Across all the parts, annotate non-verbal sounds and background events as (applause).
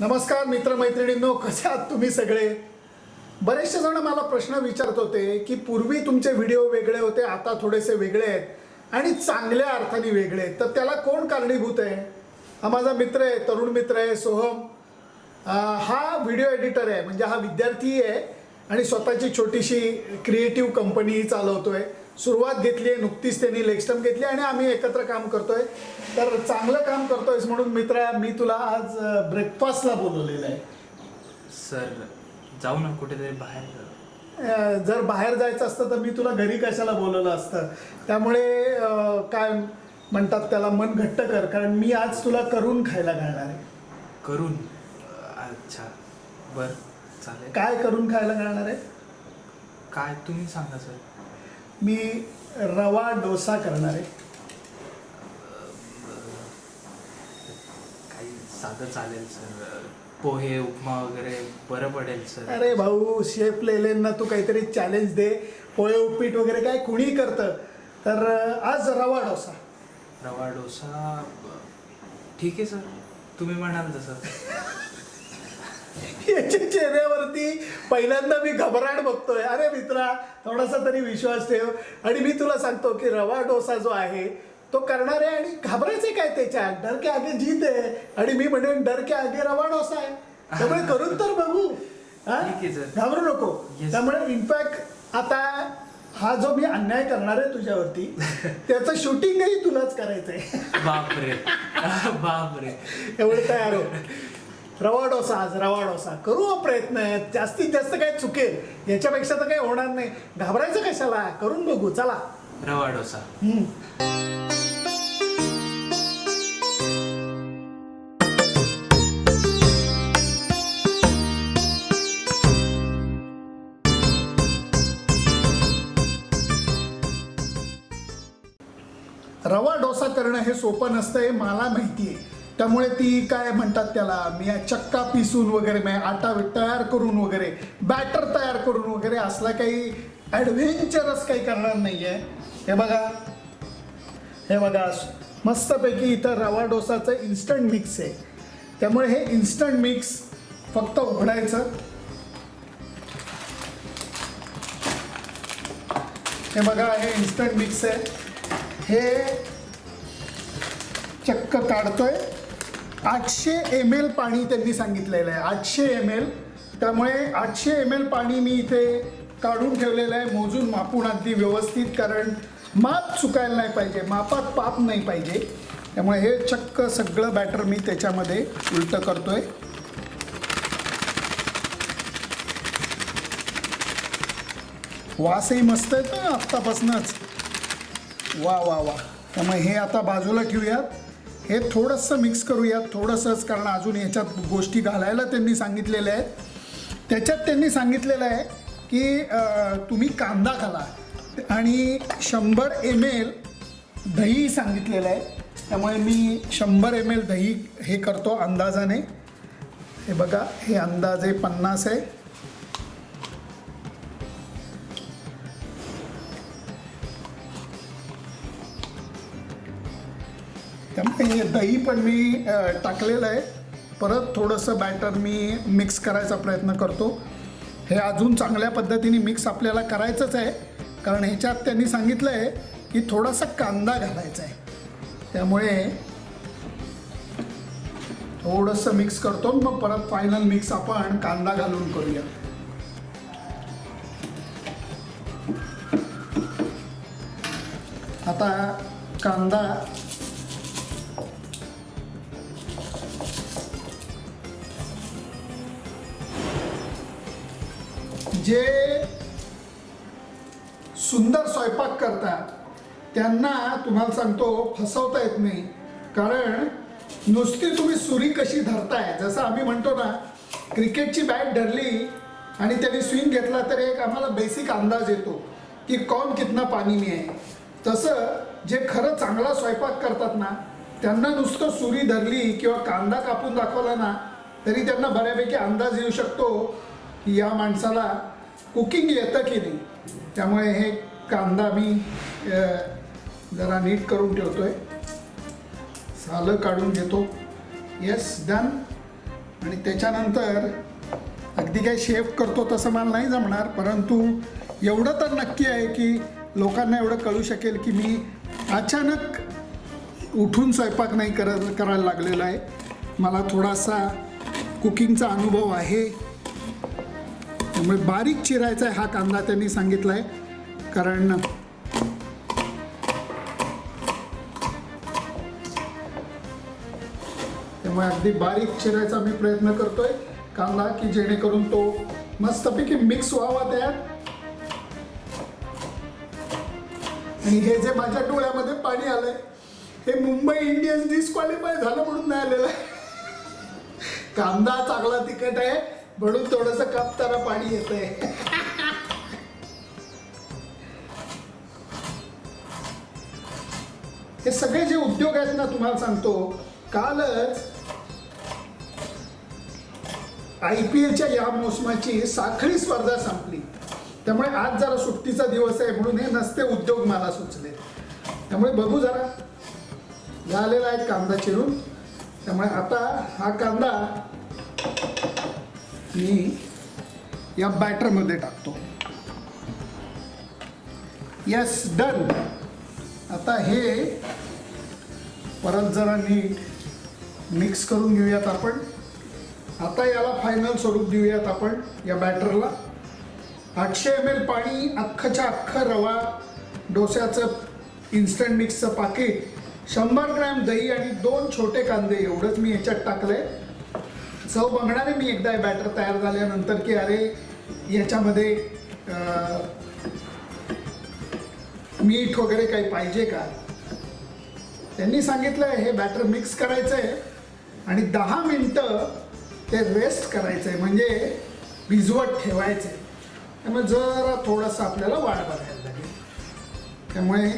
नमस्कार मित्रमैत्रिणींनो कसे आहात तुम्ही सगळे? बरेचसे जण मला प्रश्न विचारत होते की पूर्वी तुमचे व्हिडिओ वेगळे होते आता थोडेसे वेगळे आहेत आणि चांगल्या अर्थाने वेगळे आहेत. तर त्याला कोण कारणीभूत आहे? हा माझा मित्र आहे तरुण मित्र आहे सोहम. हा व्हिडिओ एडिटर आहे म्हणजे हा विद्यार्थी आहे आणि स्वतःची छोटीशी क्रिएटिव्ह कंपनीही चालवतो आहे सुरुवात घेतली आहे नुकतीच त्यांनी लेक्स्टम घेतली आणि आम्ही एकत्र काम करतोय. तर चांगलं काम करतोयस म्हणून मित्रा मी तुला आज ब्रेकफास्टला बोलवलेलं आहे. सर जाऊ ना कुठेतरी बाहेर जर बाहेर जायचं असतं तर मी तुला घरी कशाला बोलवलं असतं? त्यामुळे काय म्हणतात त्याला मन घट्ट कर कारण मी आज तुला करून खायला घालणार आहे. करून? अच्छा. बर चालेल. काय करून खायला घालणार आहे? काय तुम्ही सांगा सर. मी रवा डोसा करणार आहे. काही साधं चालेल सर. पोहे उपमा वगैरे बरं पडेल सर. अरे भाऊ शेफ लेलेंना तू काहीतरी चॅलेंज दे. पोहे उपीट वगैरे काय कुणी करतं. तर आज रवा डोसा. रवा डोसा ठीक आहे सर. तुम्ही म्हणाल तसं. याच्या चेहऱ्यावरती पहिल्यांदा मी घबराट बघतोय. अरे मित्रा थोडासा तरी विश्वास ठेव. आणि मी तुला सांगतो की रवा डोसा जो आहे तो करणार आहे आणि घाबरायचे काय त्याच्यात डर के आगे जीत आहे. आणि मी म्हणेन डर के आगे रवा डोसा आहे. त्यामुळे करून तर बघू. हा? घाबरू नको. त्यामुळे इनफॅक्ट आता हा जो मी अन्याय करणार आहे तुझ्यावरती (laughs) त्याचं शूटिंगही तुलाच करायचंय. बापरे. (laughs) बापरे. एवढे तयार हो. रवा डोसा आज रवा डोसा करू प्रयत्न. जास्तीत जास्त काय चुकेल याच्यापेक्षा तर काही होणार नाही. घाबरायचं कशाला? करून बघू. चला. रवा डोसा हम्म. रवा डोसा करणं हे सोपं नसतं हे मला माहिती आहे त्यामुळे ती काय म्हणतात त्याला मी चक्का पिसून वगैरे मी आटा तयार करून वगैरे बॅटर तयार करून वगैरे असला काही ॲडव्हेंचरस काही करणार नाही आहे हे बघा. हे बघा मस्तपैकी इथं रवा डोसाचं इन्स्टंट मिक्स आहे. त्यामुळे हे इन्स्टंट मिक्स फक्त उघडायचं. हे बघा हे इन्स्टंट मिक्स आहे. हे चक्क काढतोय. आठशे एम एल पाणी त्यांनी सांगितलेलं आहे. आठशे एम एल. त्यामुळे आठशे एम एल पाणी मी इथे काढून ठेवलेलं आहे. मोजून मापून अगदी व्यवस्थित कारण माप चुकायला नाही पाहिजे. मापात पाप नाही पाहिजे. त्यामुळे हे चक्क सगळं बॅटर मी त्याच्यामध्ये उलटं करतोय. वासही मस्त येतो ना आत्तापासूनच. वा वा वा. त्यामुळे हे आता बाजूला ठेवूयात. हे थोडंसं मिक्स करूयात. थोडंसंच कारण अजून याच्यात गोष्टी घालायला त्यांनी सांगितलेल्या आहेत. त्याच्यात त्यांनी सांगितलेलं आहे की तुम्ही कांदा खाला आणि शंभर एम एल दही सांगितलेलं आहे. त्यामुळे मी शंभर एम एल दही हे करतो अंदाजाने. हे बघा हे अंदाजे पन्नास आहे. त्यामुळे हे दही पण मी टाकलेलं आहे. परत थोडंसं बॅटर मी मिक्स करायचा प्रयत्न करतो. हे अजून चांगल्या पद्धतीने मिक्स आपल्याला करायचंच आहे. कारण ह्याच्यात त्यांनी सांगितलं आहे की थोडासा कांदा घालायचा आहे. त्यामुळे थोडंसं मिक्स करतो मग परत फायनल मिक्स आपण कांदा घालून करूया. आता कांदा जे सुंदर स्वयंपाक करतात त्यांना तुम्हाला सांगतो फसवता येत नाही. कारण नुसती तुम्ही सुरी कशी धरताय जसं आम्ही म्हणतो ना क्रिकेटची बॅट धरली आणि त्यांनी स्विंग घेतला तर एक आम्हाला बेसिक अंदाज येतो की कौन कितना पाणी मी आहे तसं जे खरं चांगला स्वयंपाक करतात ना त्यांना नुसतं सुरी धरली किंवा कांदा कापून दाखवला ना तरी त्यांना बऱ्यापैकी अंदाज येऊ शकतो की या माणसाला कुकिंग येतं की नाही त्यामुळे हे कांदा मी जरा नीट करून ठेवतो आहे सालं काढून घेतो. येस डन आणि त्याच्यानंतर अगदी काही शेफ करतो तसं मला नाही जमणार परंतु एवढं तर नक्की आहे की लोकांना एवढं कळू शकेल की मी अचानक उठून स्वयंपाक नाही करत करायला लागलेला आहे. मला थोडासा कुकिंगचा अनुभव आहे. त्यामुळे बारीक चिरायचा आहे हा कांदा त्यांनी सांगितला आहे कारण त्यामुळे अगदी बारीक चिरायचा मी प्रयत्न करतोय. कांदा की जेणेकरून तो मस्तपैकी मिक्स व्हावा त्यात. आणि हे जे माझ्या डोळ्यामध्ये पाणी आलंय हे मुंबई इंडियन्स डिस्क्वालिफाय झालं म्हणून नाही आलेलं. आहे कांदा चांगला तिखट आहे. म्हणून थोडस कापताना पाणी येत आहे हे सगळे जे उद्योग आहेत ना तुम्हाला सांगतो कालच आय पी एलच्या या मोसमाची साखळी स्पर्धा संपली. त्यामुळे आज जरा सुट्टीचा दिवस आहे म्हणून हे नसते उद्योग मला सुचले. त्यामुळे बघू जरा. झालेला आहे कांदा चिरून. त्यामुळे आता हा कांदा मी या बॅटरमध्ये टाकतो. येस डन आता हे परत जरा नीट मिक्स करून घेऊयात आपण. आता याला फायनल स्वरूप देऊयात आपण या बॅटरला. आठशे एम एल पाणी अख्खच्या अख्खं रवा डोस्याचं इन्स्टंट मिक्सचं पाकिट शंभर ग्रॅम दही आणि दोन छोटे कांदे एवढंच मी याच्यात टाकलंय. चव बघणारे मी एकदा बॅटर तयार झाल्यानंतर की अरे याच्यामध्ये मीठ वगैरे काही पाहिजे का? त्यांनी सांगितलं हे बॅटर मिक्स करायचं आहे आणि दहा मिनटं ते रेस्ट करायचं आहे म्हणजे भिजवत ठेवायचं आहे त्यामुळे जरा थोडंसं आपल्याला वाढ बघायला लागेल. त्यामुळे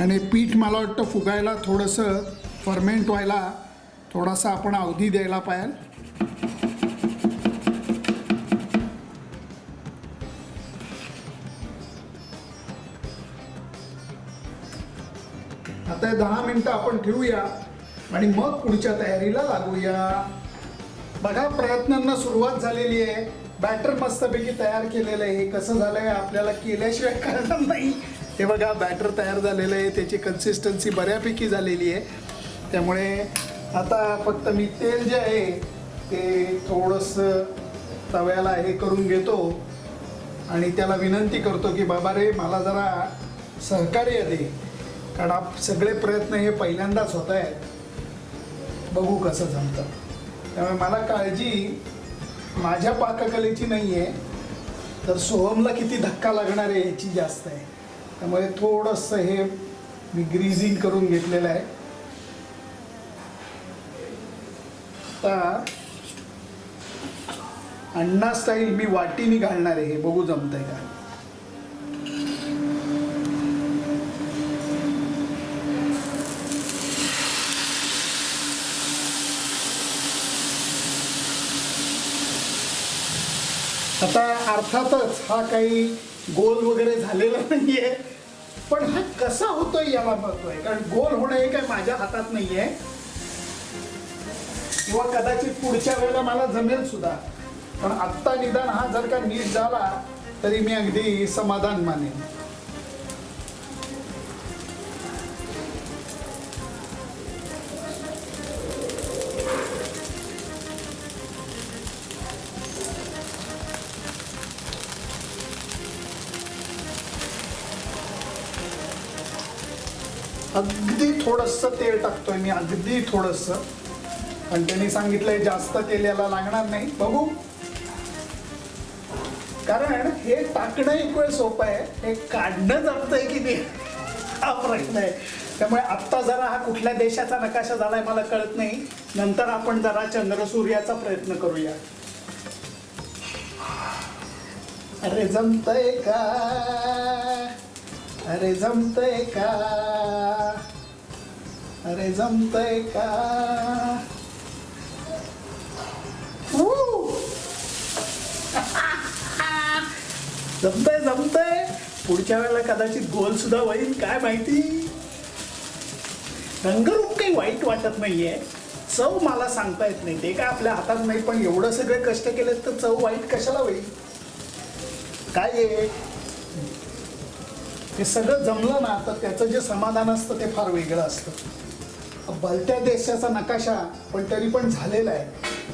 आणि पीठ मला वाटतं फुगायला थोडंसं फर्मेंट व्हायला थोडासा आपण अवधी द्यायला पाहिजे आता दहा मिनटं आपण ठेवूया आणि मग पुढच्या तयारीला लागूया. बघा प्रयत्नांना सुरुवात झालेली आहे. बॅटर मस्तपैकी तयार केलेलं आहे. हे कसं झालंय आपल्याला केल्याशिवाय कळणार नाही. हे बघा बॅटर तयार झालेलं आहे. त्याची कन्सिस्टन्सी बऱ्यापैकी झालेली आहे. त्यामुळे आता फक्त मी तेल जे आहे ते थोडंसं तव्याला हे करून घेतो. आणि त्याला विनंती करतो की बाबा रे मला जरा सहकार्य दे. कारण आप सगळे प्रयत्न हे पहिल्यांदाच होत आहेत. बघू कसं जमतं. त्यामुळे मला काळजी माझ्या पाककलेची नाही आहे तर सोहमला किती धक्का लागणार आहे याची जास्त आहे. त्यामुळे थोडंसं हे मी ग्रीजिंग करून घेतलेलं आहे. आता अण्णा स्टाईल मी वाटीनी घालणार आहे हे बघू जमतंय का? आता अर्थातच हा काही गोल वगैरे झालेला नाहीये. पण हा कसा होतोय याला बघतोय. कारण गोल होणं हे काय माझ्या हातात नाहीये. किंवा कदाचित पुढच्या वेळेला मला जमेल सुद्धा. पण आत्ता निदान हा जर का नीट झाला तरी मी अगदी समाधान मानेन. अगदी थोडंसं तेल टाकतोय मी अगदी थोडंसं. पण त्यांनी सांगितलंय जास्त तेल याला लागणार नाही. बघू. कारण हे टाकणं एक वेळ सोपं आहे. हे काढणं जमतंय की नाही? हा प्रश्न आहे. त्यामुळे आत्ता जरा हा कुठल्या देशाचा नकाशा झालाय मला कळत नाही. नंतर आपण जरा चंद्रसूर्याचा प्रयत्न करूया. अरे जमतंय का? अरे जमतंय का? अरे जमतंय का? जमतय जमतंय जमतंय. पुढच्या वेळेला कदाचित गोल सुद्धा होईल काय माहिती? रंगरूप काही वाईट वाटत नाहीये. चव मला सांगता येत नाही. ते काय आपल्या हातात नाही पण एवढं सगळे कष्ट केलेत तर चव वाईट कशाला होईल? काय आहे हे सगळं जमलं ना तर त्याचं जे समाधान असतं ते फार वेगळं असतं. भलत्या देशाचा नकाशा पण तरी पण झालेला आहे.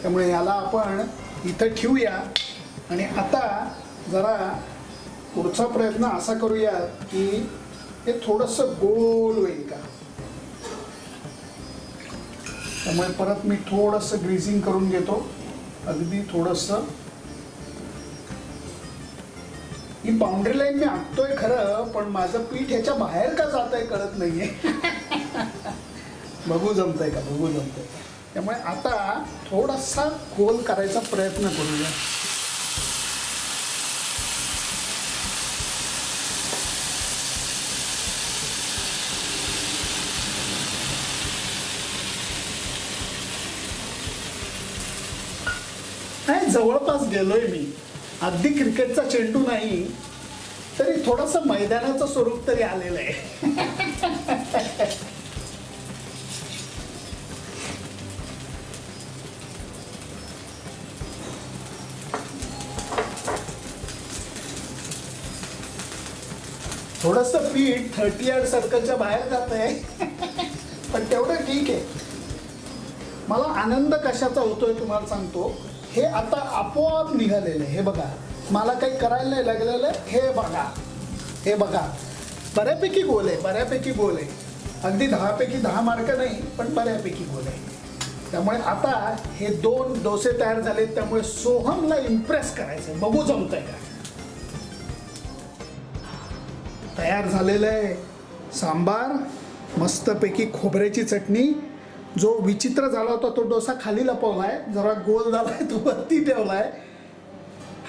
त्यामुळे याला आपण इथं ठेवूया. आणि आता जरा पुढचा प्रयत्न असा करूया की हे थोडंसं गोल होईल का? त्यामुळे परत मी थोडंसं ग्रीजिंग करून घेतो. अगदी थोडंसं ही बाउंड्री लाईन मी आखतोय खरं पण माझं पीठ ह्याच्या बाहेर का जात आहे कळत नाहीये. बघू जमतंय का? बघू जमतंय. त्यामुळे आता थोडासा खोल करायचा प्रयत्न करूया. नाही जवळपास गेलोय मी. अगदी क्रिकेटचा चेंडू नाही तरी थोडंसं मैदानाचं स्वरूप तरी आलेलं आहे. थोडंसं पीठ थर्टी यार्ड सर्कलच्या बाहेर जात आहे. पण तेवढं ठीक आहे. मला आनंद कशाचा होतोय तुम्हाला सांगतो. हे आता आपोआप निघालेलं आहे हे बघा. मला काही करायला नाही लागलेलं हे बघा. हे बघा. बऱ्यापैकी गोल आहे बऱ्यापैकी गोल आहे. अगदी दहापैकी दहा मार्क नाही पण बऱ्यापैकी गोल आहे. त्यामुळे आता हे दोन डोसे तयार झाले त्यामुळे सोहमला इम्प्रेस करायचं बघू जमत आहे का? तयार झालेलं आहे. सांबार मस्तपैकी खोबऱ्याची चटणी जो विचित्र झाला होता तो डोसा खाली लपवलाय जरा गोल झालाय तो वरती ठेवलाय.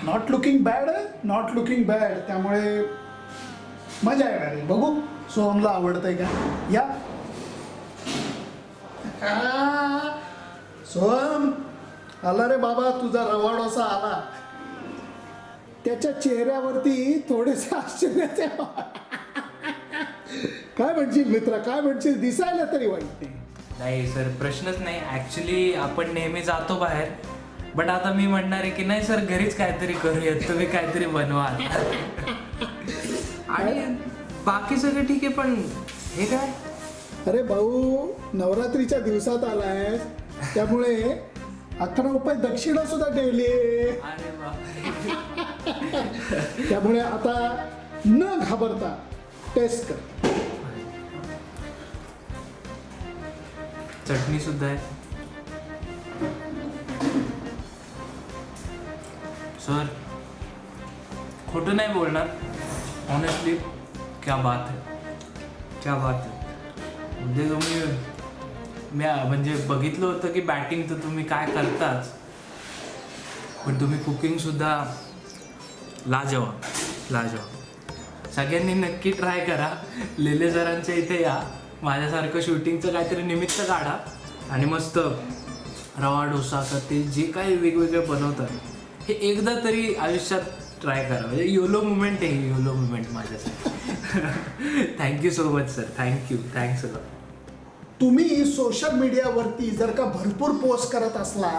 Not looking bad not looking bad त्यामुळे मजा येणार आहे. बघू सोहमला आवडतंय का? या. सोहम आला रे बाबा तुझा रवा डोसा आला. त्याच्या चेहऱ्यावरती थोडेसे आश्चर्याचे (laughs) काय म्हणशील मित्र? काय म्हणशील? दिसायला तरी वाईट नाही. नाही सर प्रश्नच नाही. ॲक्च्युली आपण नेहमी जातो बाहेर. बट आता मी म्हणणार आहे की नाही सर घरीच काहीतरी करूयात. तुम्ही काहीतरी बनवा. (laughs) आणि बाकी सगळं ठीक आहे पण हे काय? अरे भाऊ नवरात्रीच्या दिवसात आलाय त्यामुळे अकरा रुपये दक्षिणा सुद्धा ठेवली (laughs) त्यामुळे आता न घाबरता टेस्ट कर. चटणी सुद्धा आहे. सर खोटं नाही बोलणार. ऑनेस्टली क्या बात है. क्या बात है. म्हणजे तुम्ही मी म्हणजे बघितलं होतं की बॅटिंग तर तुम्ही काय करताच पण तुम्ही कुकिंग सुद्धा लाजवा सगळ्यांनी नक्की ट्राय करा. (laughs) लेले सरांच्या इथे या. माझ्यासारखं शूटिंगचं काहीतरी निमित्त काढा आणि मस्त रवा डोसा तर ते जे काही वेगवेगळे बनवतात हे एकदा तरी आयुष्यात ट्राय करा. म्हणजे योलो मुमेंट आहे योलो मुमेंट माझ्यासाठी. Thank you so much sir thank you thanks sir तुम्ही सोशल मीडियावरती जर का भरपूर पोस्ट करत असला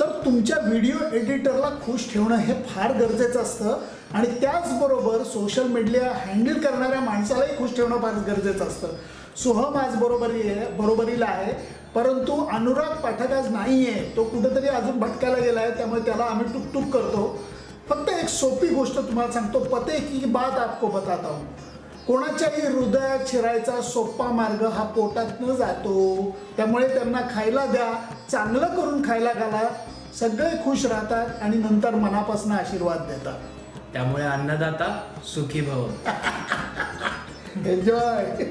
तर तुमच्या व्हिडिओ एडिटरला खुश ठेवणं हे फार गरजेचं असतं. आणि त्याचबरोबर सोशल मीडिया हँडल करणाऱ्या माणसालाही खुश ठेवणं फार गरजेचं असतं. सोहम आज बरोबरी आहे बरोबरीला आहे परंतु अनुराग पाठक आज नाही आहे तो कुठेतरी अजून भटकायला गेला आहे त्यामुळे त्याला आम्ही टुकटुक करतो. फक्त एक सोपी गोष्ट तुम्हाला सांगतो पते की बात आपको बताता हूँ. कोणाच्याही हृदयात शिरायचा सोपा मार्ग हा पोटातनं जातो. त्यामुळे त्यांना खायला द्या चांगलं करून खायला घाला. सगळे खुश राहतात आणि नंतर मनापासून आशीर्वाद देतात. त्यामुळे अन्नदाता सुखी भव. (laughs) एन्जॉय